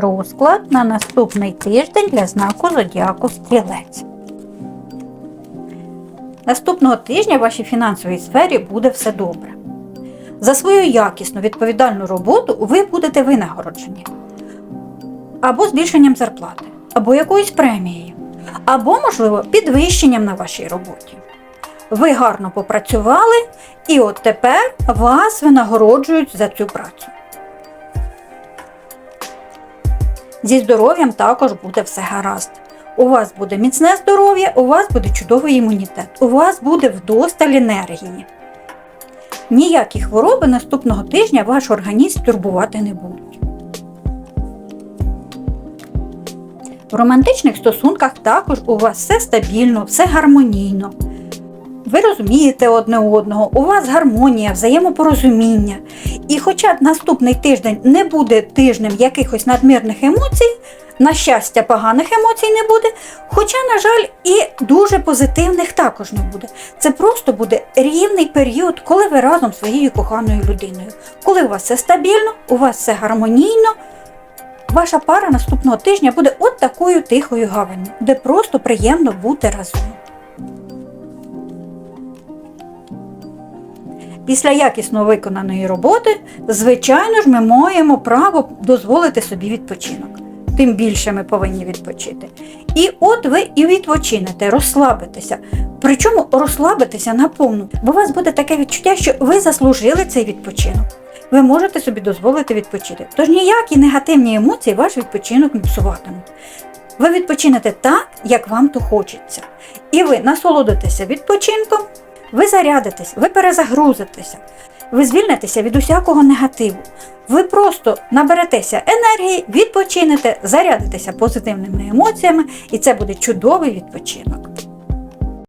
розклад на наступний тиждень для знаку Зодіаку Стрілець. Наступного тижня в вашій фінансовій сфері буде все добре. За свою якісну відповідальну роботу ви будете винагороджені або збільшенням зарплати, або якоюсь премією, або, можливо, підвищенням на вашій роботі. Ви гарно попрацювали, і от тепер вас винагороджують за цю працю. Зі здоров'ям також буде все гаразд. У вас буде міцне здоров'я, у вас буде чудовий імунітет, у вас буде вдосталь енергії. Ніякі хвороби наступного тижня ваш організм турбувати не будуть. В романтичних стосунках також у вас все стабільно, все гармонійно. Ви розумієте одне одного, у вас гармонія, взаємопорозуміння. І хоча наступний тиждень не буде тижнем якихось надмірних емоцій, на щастя, поганих емоцій не буде, хоча, на жаль, і дуже позитивних також не буде. Це просто буде рівний період, коли ви разом зі своєю коханою людиною. Коли у вас все стабільно, у вас все гармонійно, ваша пара наступного тижня буде от такою тихою гаванню, де просто приємно бути разом. Після якісно виконаної роботи, звичайно ж, ми маємо право дозволити собі відпочинок. Тим більше ми повинні відпочити. І от ви і відпочинете, розслабитеся. Причому розслабитеся наповну, бо у вас буде таке відчуття, що ви заслужили цей відпочинок. Ви можете собі дозволити відпочити. Тож ніякі негативні емоції ваш відпочинок не псуватимуть. Ви відпочинете так, як вам то хочеться. І ви насолодитеся відпочинком, ви зарядитесь, ви перезагрузитеся, ви звільнитеся від усякого негативу. Ви просто наберетеся енергії, відпочинете, зарядитеся позитивними емоціями, і це буде чудовий відпочинок.